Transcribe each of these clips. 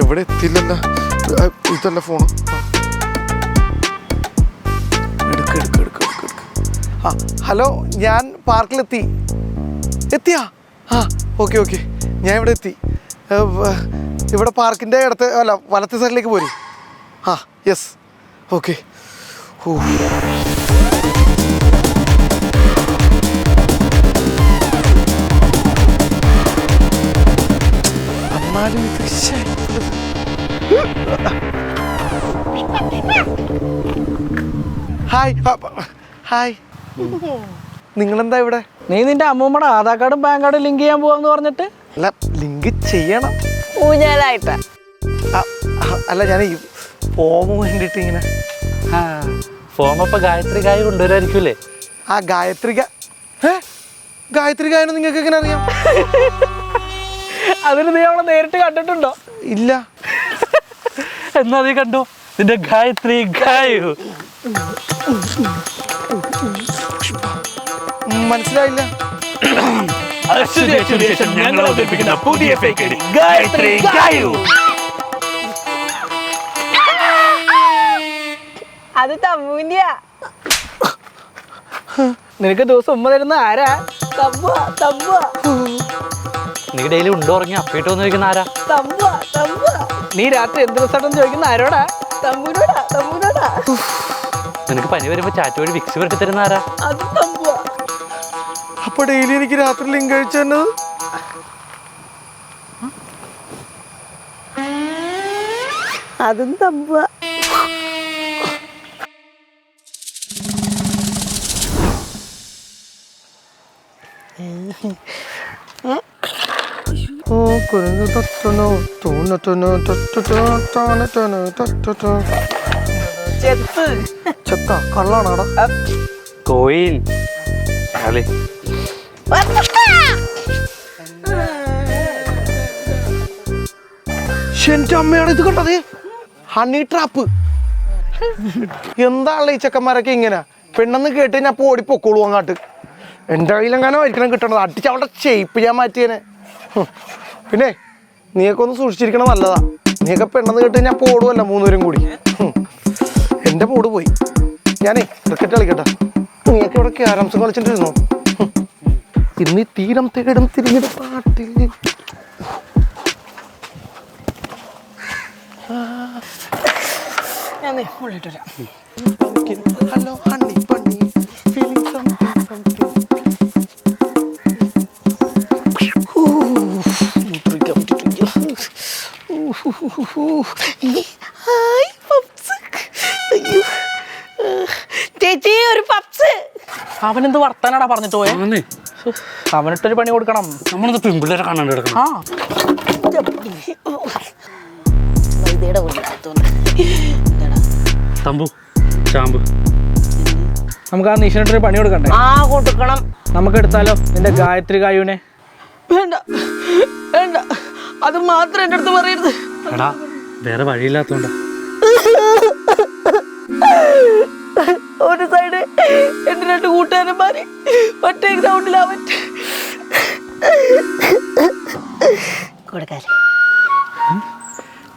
എവിടെ എത്തില്ലല്ല ഇതല്ല ഫോണ്? എടുക്ക എടുക്ക എടുക്ക എടുക്ക ആ ഹലോ ഞാൻ പാർക്കിലെത്തി. എത്തിയാ? ആ ഓക്കെ ഓക്കെ. ഞാൻ ഇവിടെ എത്തി. ഇവിടെ പാർക്കിന്റെ ഇടത്ത് അല്ല വലത്തെ സൈഡിലേക്ക് പോരും. ആ യെസ് ഓക്കെ. ഓ ഇത് ശ്ശേ. ഹായ്. ഹായ്. നിങ്ങളെന്താ ഇവിടെ? നീ നിന്റെ അമ്മൂമ്മയുടെ ആധാർ കാർഡും പാൻ കാർഡും ലിങ്ക് ചെയ്യാൻ പോവാന്ന് പറഞ്ഞിട്ട്? അല്ല ലിങ്ക് ചെയ്യണം. ഊഞ്ഞാലായിട്ടാ. അല്ല ഞാൻ ഈ ഫോം വേണ്ടിട്ട് ഇങ്ങനെ ഫോം അപ്പൊ ഗായത്രി ഗായ കൊണ്ടുവരായിരിക്കൂലേ ആ ഗായത്രി? ഗായത്രി ഗായനം നിങ്ങൾക്ക് എങ്ങനെ അറിയാം? അതിന് നീ അവളെ നേരിട്ട് കണ്ടിട്ടുണ്ടോ? ഇല്ല. എന്നാ നീ കണ്ടു? നിന്റെ ഗായത്രി ഗായു. മനസ്സിലായില്ല. ഞങ്ങൾ അവതരിപ്പിക്കുന്ന പുതിയ ഗായത്രി ഗായു. അത് തമ്മൂന്റെയാ നിനക്ക് ദിവസം ഉമ്മ തരുന്ന ആരാ? തമ്മുവാ തമ്പുവ. നീ ഡെയിലി ഉണ്ടോ ഉറങ്ങി അപ്പേട്ട് വന്ന് ചോദിക്കുന്ന ആരാ? നീ രാത്രി എന്ത് ദിവസമായിട്ടെന്ന് ചോദിക്കുന്ന ആരോടാ? നിനക്ക് പനി വരുമ്പോ ചാറ്റ് വഴി വിക്സ് വരട്ടി തരുന്ന ആരാ? അപ്പൊ ഡെയിലി എനിക്ക് രാത്രി ലിങ്ക് കഴിച്ചു തന്നത്? അതും തമ്പുവ. ചെത്ത്. ചെത്ത കള്ളാണോടാ. കോയിൽ കളി എന്റെ അമ്മയാണ് ഇത് കണ്ടത്. Honey trap. എന്താണല്ലോ ഈ ചെക്കന്മാരൊക്കെ ഇങ്ങനെ? പെണ്ണെന്ന് കേട്ട് ഞാൻ ഓടി പൊക്കോളൂ അങ്ങാട്ട്. എന്റെ കയ്യിലെങ്ങനെ ഒരിക്കലും കിട്ടണത്. അടിച്ച് അവളുടെ ഷേപ്പ് ഞാൻ മാറ്റിയേനെ. പിന്നെ നീയൊക്കെ ഒന്ന് സൂക്ഷിച്ചിരിക്കണം നല്ലതാ. നീയൊക്കെ പെണ്ണെന്ന് കേട്ട് ഞാൻ പോടുമല്ല മൂന്നുപേരും കൂടി. എന്റെ മൂട് പോയി. ഞാനേ ക്രിക്കറ്റ് കളിക്കട്ടെ. നീയൊക്കെ ഇവിടെ ക്യാരംസ് കളിച്ചിട്ടിരുന്നോ. ഇന്ന് തീരം തേടും തിരിഞ്ഞൊരു പാട്ടിൽ. Hello honey bunny feeling something honey hi pups അയ്യോ ചേച്ചി ഒരു പപ്സ്. അവനെന്ത് വർത്താനാടാ പറഞ്ഞിട്ട് പോയെ? അവനിട്ടൊരു പണി കൊടുക്കണം. നമ്മൾ പെൺപിള്ളേരെ കാണാണ്ട് കിടക്കണം. ആ. വൈദ്യയുടെ തമ്പു ചാമ്പു. നമുക്ക് ആ നിഷനിട്ടൊരു പണി കൊടുക്കണ്ടേ? ആ കൊടുക്കണം. നമുക്ക് എടുത്താലോ? നിന്റെ ഗായത്രി കായുവിനെ. വേണ്ട. വേണ്ട. അത് മാത്രം എന്റെ അടുത്ത് പറയരുത്. എടാ വേറെ വഴിയില്ലാത്തോണ്ട. ഒരു സൈഡ് എന്റെ രണ്ട് കൂട്ടുകാരന്മാര് ഒറ്റ ഗ്രൗണ്ടിലാവൻ കൊടുക്കാൻ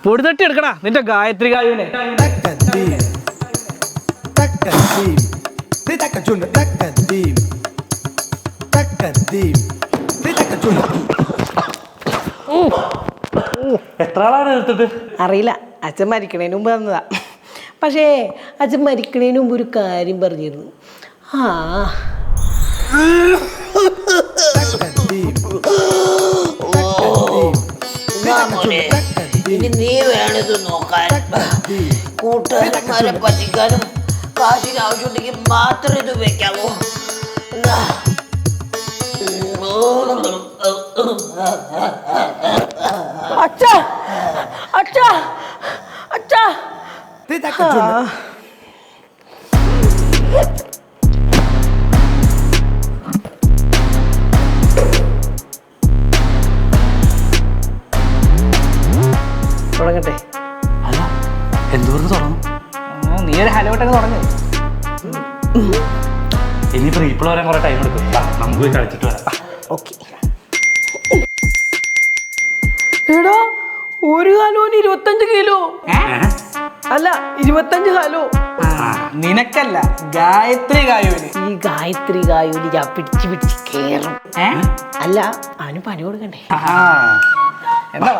പൊടി തട്ടി എടുക്കടാ നിന്റെ ഗായത്രി ഗായുവിനെ. Takadim. എത്ര ആളാണ് എടുത്തിട്ട്? അറിയില്ല. അച്ഛൻ മരിക്കണേന് മുമ്പ് തന്നതാ. പക്ഷേ അച്ഛൻ മരിക്കണേന് മുമ്പ് ഒരു കാര്യം പറഞ്ഞിരുന്നു. ആ. ഇനി നീ വേണിത് നോക്കാൻ. കൂട്ടുകാരന്മാരെ പറ്റിക്കാനും കാശിന് ആവശ്യമുണ്ടെങ്കിൽ മാത്രം ഇത് വെക്കാവോ. എന്നാ. അച്ഛ അച്ഛ. അച്ഛ Di takajuna. തുടങ്ങട്ടെ. അല്ല എന്തോരം തുടങ്ങും? ആ, നീ ഒരു ഹലോട്ടൊക്കെ തുടങ്ങി. ഇനിയിപ്പോ റീപ്പിൾ വരാൻ കുറെ ടൈം എടുക്കും. വാ, നമുക്ക് പോയി കളിച്ചിട്ട് വരാം. ഓക്കെ. എടാ ഒരു കാലോന് ഇരുപത്തഞ്ച് കിലോ? അല്ല ഇരുപത്തഞ്ച് കാലോ? നിനക്കല്ല ഗായത്രി ഗായോലി ഈ ഗായത്രി ഗായോലി ഞാൻ പിടിച്ചു പിടിച്ച് കേറും. അല്ല അവന് പണി കൊടുക്കണ്ടേ? എന്താ?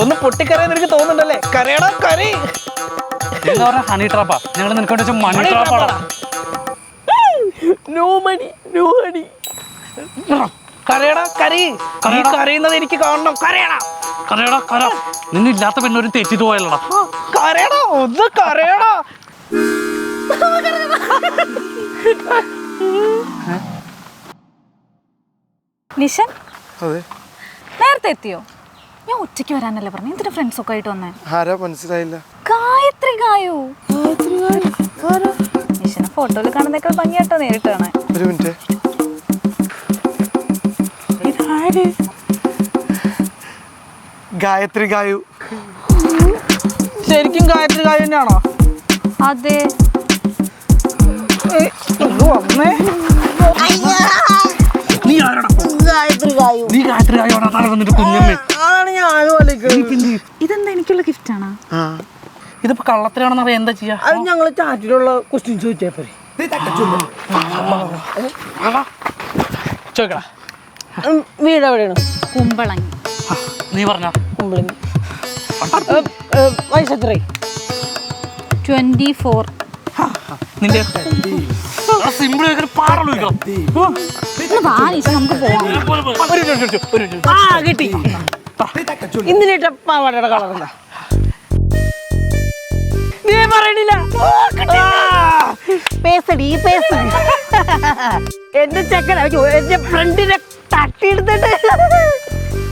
ഒന്ന് പൊട്ടിക്കറിയാൻ എനിക്ക് തോന്നുന്നുണ്ടല്ലേ? കരയടാ കരി എന്താ പറഞ്ഞ ഹണി ട്രാപ്പാ ഞങ്ങൾ നിനക്കൊണ്ട് വെച്ച മണി ട്രാപ്പാടാ നോ മണി നോ മണി കരയടാ കരി നീ കരയുന്നത് എനിക്ക് കാണണം. കരയടാ. കരയടാ കര. നിന്നില്ലാത്ത പിന്നെ ഒരു തെറ്റിട്ട് പോയല്ലടാ. കരയടാ ഒന്ന് കരയടാ. നിഷൻ അതെ. നേരത്തെ എത്തിയോ? ഞാൻ ഒറ്റയ്ക്ക് വരാനല്ലേ പറഞ്ഞു? എന്തിനാ ഫ്രണ്ട്സ് ഒക്കെ ആയിട്ട് വന്നേ? ആരാ മനസ്സിലായില്ല. ഗായത്രി ഗായു. മിഷനെ ഫോട്ടോയിൽ കാണുന്നേക്കാൾ ഭംഗിയാട്ടോ നേരിട്ട് കാണാൻ ഒരു മിനിറ്റ്. ഗായത്രി ഗായു. ശരിക്കും ഗായത്രി ഗായു തന്നെയാണോ അതെ നീ ആരടാ? ഗായത്രി ഗായു. നീ ഗായത്രി ആയോടാ താഴെ വന്നിട്ട് കുഞ്ഞമ്മേ. ഇതെന്താ എനിക്കുള്ള ഗിഫ്റ്റ് ആണോ? ആ. ഇതിപ്പോ കള്ളത്തിലാണെന്ന് അറിയാം. എന്താ ചെയ്യാ? അത് ഞങ്ങൾ ചാറ്റിലുള്ള ക്വസ്റ്റ്യൻ ചോദിച്ചാ പോരെ. ചോദിക്കടാ. വീട് എവിടെയാണ്? കുമ്പളങ്ങി. നീ പറഞ്ഞ. കുമ്പളങ്ങി. വയസ്സ് എത്രയായി? Twenty four. നിന്റെ. സിമ്പിൾ ചോദിക്കണം നമുക്ക് കിട്ടി. ഇന്നിലിട്ട പാവാടയുടെ കളർ എന്താ നീ പറയണില്ല പേസടി പേസടി എന്റെ ചെക്കന എന്റെ ഫ്രണ്ടിനെ തട്ടിയെടുത്തിട്ട്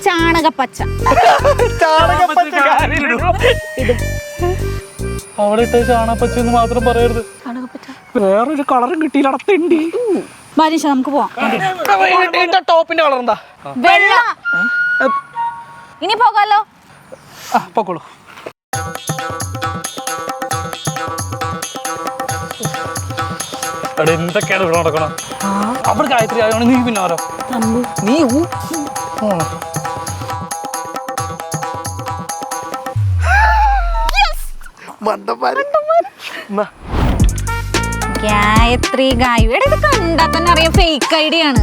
ചാണകപ്പച്ച ചാണകപ്പച്ച കാലിലിടൂ. അവിടെ ഇട്ട ചാണകപ്പച്ചെന്ന് മാത്രം പറയരുത് വേറൊരു കളറും കിട്ടിയില്ല തിണ്ടി ബാരിഷ നമുക്ക് പോവാം ടോപ്പിന്റെ കളർ എന്താ വെള്ള ഇനി പോകാലോ? ആ പൊക്കോളൂ. എടാ എന്തൊക്കെയാണ് ഇവിടെ നടക്കണം? അവിടെ ഗായത്രി ആയതുകൊണ്ട് നീ പിന്നെ ആരോ? നീ ഊ. പോണോ? മണ്ടന്മാര്. എന്നാ, ഗായത്രി ഗായു എടാ ഇത് കണ്ടാ തന്നെ അറിയാം ഫേക്ക് ഐഡിയ ആണ്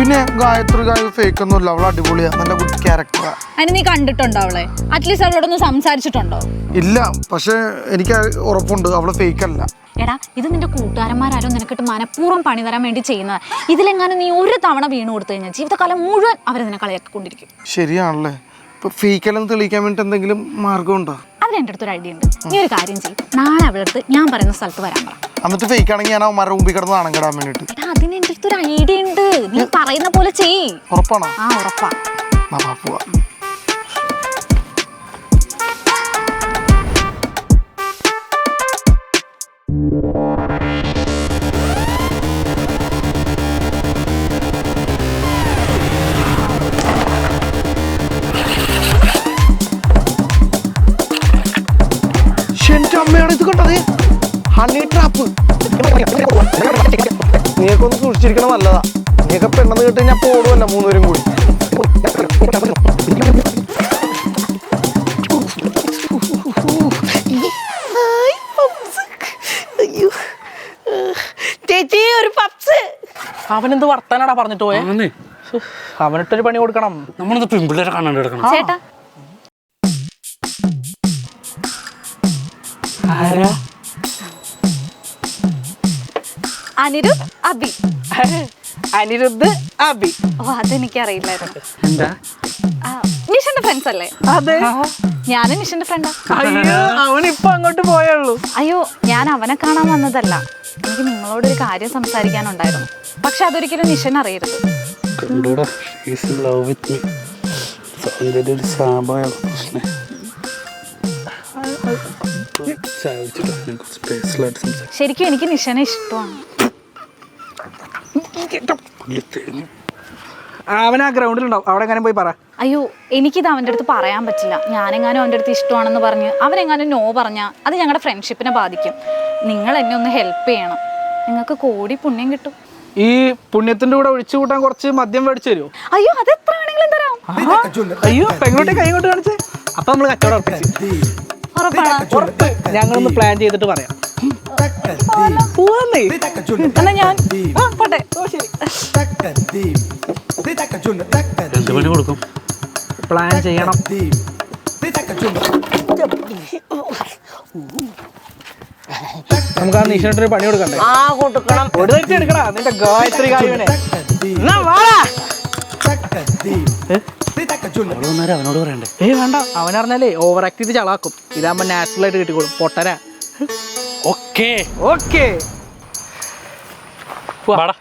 പിന്നെ ഗായത്രി ഗായു ഫേക്ക് ഒന്നുമില്ല അവൾ അടിപൊളിയാ നല്ല ഗുഡ് ക്യാരക്ടറാ അതിന് നീ കണ്ടിട്ടുണ്ടോ അവളെ? അറ്റ്ലീസ്റ്റ് അവളോടൊന്ന് സംസാരിച്ചിട്ടുണ്ടോ? ഇല്ല പക്ഷെ എനിക്ക് ഉറപ്പുണ്ട് അവൾ ഫേക്ക് അല്ല എടാ ഇത് നിന്റെ കൂട്ടുകാരന്മാരാരും നിനക്കിട്ട് മനഃപൂർവം പണി തരാൻ വേണ്ടി ചെയ്യുന്നത്. ഇതിലെങ്ങാനും നീ ഒരു തവണ വീണ് കൊടുത്തു കഴിഞ്ഞാൽ ജീവിതകാലം മുഴുവൻ അവർ നിന്നെ കളിയാക്കിക്കൊണ്ടിരിക്കും. ശരിയാണല്ലേ? ഇപ്പൊ ഫേക്കല്ലെന്ന് തെളിയിക്കാൻ വേണ്ടി എന്തെങ്കിലും മാർഗമുണ്ടോ? അതിന് എന്റെ അടുത്തൊരു ഐഡിയ ഉണ്ട്. നീ ഒരു കാര്യം ചെയ്യും. നാളെ അവളടുത്ത് ഞാൻ പറയുന്ന സ്ഥലത്ത് വരാൻ പറ. എന്നിട്ട് ഫേക്ക് ആണെങ്കിൽ ഞാൻ അവന്മാരുടെ മുമ്പിൽ കിടന്ന് നാണം കിടാൻ വേണ്ടിട്ട് എടാ അതിന് എന്റെ അടുത്തൊരു ഐഡിയ ഉണ്ട്. നീ പറയുന്ന പോലെ ചെയ്. ഉറപ്പാണോ? ആ ഉറപ്പാ. എന്നാ പോവാ. ഹണി ട്രാപ്പ് നീയൊക്കെ ഒന്ന് സൂക്ഷിച്ചിരിക്കണം നല്ലതാ. നീയൊക്കെ പെണ്ണെന്ന് കേട്ട് ഞാൻ പോടുമല്ല മൂന്നുപേരും കൂടി. ചേച്ചി ഒരു പപ്സ് അവനെന്ത് വർത്താനാടാ പറഞ്ഞിട്ട് പോയെ? അവനിട്ടൊരു പണി കൊടുക്കണം. നമ്മളത് പെൺപിള്ളേരെ കാണാണ്ട് കിടക്കണം ചേട്ടാ അനിരുദ്ധ് അബി. അനിരുദ്ധ് അബി. ഓ അതെനിക്കറിയില്ലായിരുന്നു. എന്താ? ആ, നിഷന്റെ ഫ്രണ്ട്സ് അല്ലേ? അതെ. ഞാനും നിഷന്റെ ഫ്രണ്ടാ അയ്യോ അവൻ ഇപ്പൊ അങ്ങോട്ട് പോയുള്ളൂ. അയ്യോ ഞാൻ അവനെ കാണാൻ വന്നതല്ല. എനിക്ക് നിങ്ങളോട് ഒരു കാര്യം സംസാരിക്കാനുണ്ടായിരുന്നു. പക്ഷെ അതൊരിക്കലും നിഷൻ അറിയരുത്. കണ്ടൂടാ ഈസ് ലവ് വിത്ത് മീ സൗന്ദര്യ ഒരു ശാപമായ പ്രശ്നം ചാവിച്ചിട്ട് കുറച്ച് പേഴ്സണലായിട്ട് സംസാരിക്കും. ശരിക്കും എനിക്ക് നിഷനെ ഇഷ്ടമാണ്. അവൻ ആ ഗ്രൗണ്ടിലുണ്ടാവും അവിടെ എങ്ങനെ പോയി പറ. അയ്യോ എനിക്കിത് അവന്റെ അടുത്ത് പറയാൻ പറ്റില്ല. ഞാനെങ്ങാനും അവന്റെ അടുത്ത് ഇഷ്ടമാണെന്ന് പറഞ്ഞ് അവനെങ്ങാനും നോ പറഞ്ഞാൽ അത് ഞങ്ങളുടെ ഫ്രണ്ട്ഷിപ്പിനെ ബാധിക്കും. നിങ്ങൾ എന്നെ ഒന്ന് ഹെൽപ്പ് ചെയ്യണം. നിങ്ങൾക്ക് കോടി പുണ്യം കിട്ടും. ഈ പുണ്യത്തിന്റെ കൂടെ ഒഴിച്ചു കൂട്ടാൻ കുറച്ച് മദ്യം മേടിച്ചു തരുമോ അയ്യോ അത് എത്ര വേണമെങ്കിലും തരാം. അയ്യോ പെങ്ങോട്ടെ കൈ കൊണ്ട് കാണിച്ചേ. അപ്പൊ നമ്മൾ കച്ചവടം ഉറപ്പിച്ചു. ഉറപ്പാണ്. ഉറപ്പ്. ഞങ്ങളൊന്ന് പ്ലാൻ ചെയ്തിട്ട് പറയാം. പോവാന്നേ. എന്നാ ഞാൻ ആ പോട്ടെ. എന്ത് പണി കൊടുക്കും? പ്ലാൻ ചെയ്യണം. നമുക്ക് ആ നിശാട്ടൊരു പണി കൊടുക്കണ്ടേ? ആ കൊടുക്കണം. ഒരു തെറ്റി എടുക്കടാ. നിന്റെ ഗായത്രി കായുവിനെ എന്നാ വാടാ അവനോട് പറയണ്ടേ? ഏ വേണ്ട. അവനറിഞ്ഞാലേ ഓവർ ആക്ട് ചെയ്ത് ചളാക്കും. ഇതാകുമ്പോ നാച്ചുറൽ ആയിട്ട് കിട്ടിക്കോളും. പൊട്ടരാ ഓക്കേ. ഓക്കേ. വാടാ.